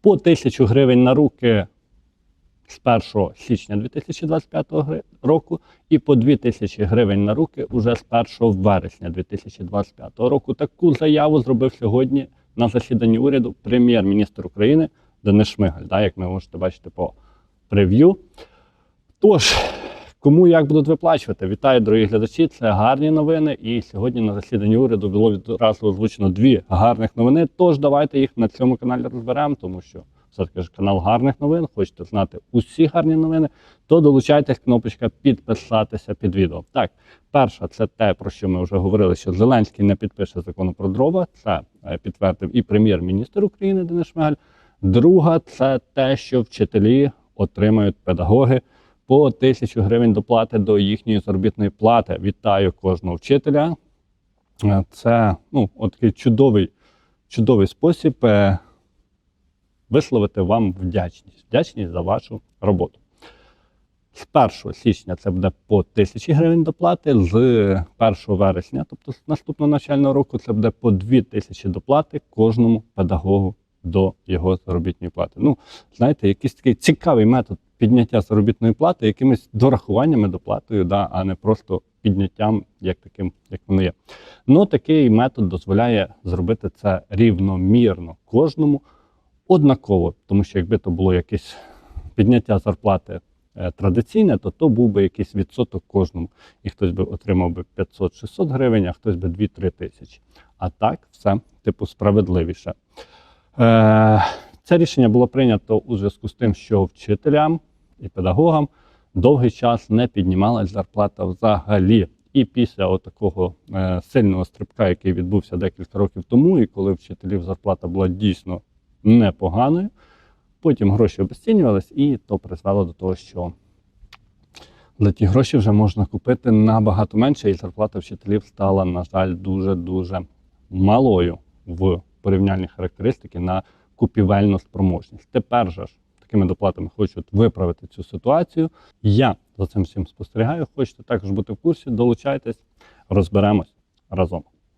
по 1000 гривень на руки з 1 січня 2025 року і по 2000 гривень на руки уже з 1 вересня 2025 року. Таку заяву зробив сьогодні на засіданні уряду прем'єр-міністр України Денис Шмигаль, да, як ви можете бачити по прев'ю. Тож, кому як будуть виплачувати? Вітаю, дорогі глядачі. Це гарні новини. І сьогодні на засіданні уряду було відразу озвучено дві гарних новини. Тож давайте їх на цьому каналі розберемо, тому що все-таки ж канал гарних новин. Хочете знати усі гарні новини, то долучайтесь кнопочка підписатися під відео. Так, перша це те, про що ми вже говорили, що Зеленський не підпише закону про дрова. Це е, підтвердив і прем'єр-міністр України Денис Шмигаль. Друга це те, що вчителі отримають педагоги по тисячу гривень доплати до їхньої заробітної плати. Вітаю кожного вчителя. Е, Це ну, такий чудовий, чудовий спосіб е, висловити вам вдячність. Вдячність за вашу роботу. З 1 січня це буде по тисячі гривень доплати, з 1 вересня, тобто з наступного навчального року, це буде по 2 тисячі доплати кожному педагогу до його заробітної плати. Ну, знаєте, якийсь такий цікавий метод підняття заробітної плати якимись дорахуваннями доплатою, да, а не просто підняттям, як таким, як воно є. Ну, такий метод дозволяє зробити це рівномірно кожному однаково, тому що якби то було якесь підняття зарплати е, традиційне, то то був би якийсь відсоток кожному. І хтось би отримав би 500-600 гривень, а хтось би 2-3 тисячі. А так все, типу, справедливіше. Е, це рішення було прийнято у зв'язку з тим, що вчителям і педагогам довгий час не піднімалась зарплата взагалі. І після такого е, сильного стрибка, який відбувся декілька років тому, і коли вчителів зарплата була дійсно непоганою, потім гроші обесцінювались, і то призвело до того, що за ті гроші вже можна купити набагато менше, і зарплата вчителів стала, на жаль, дуже-дуже малою в порівняльні характеристики на купівельну спроможність. Тепер же ж такими доплатами хочуть виправити цю ситуацію. Я за цим всім спостерігаю. Хочете також бути в курсі, долучайтесь, розберемось разом.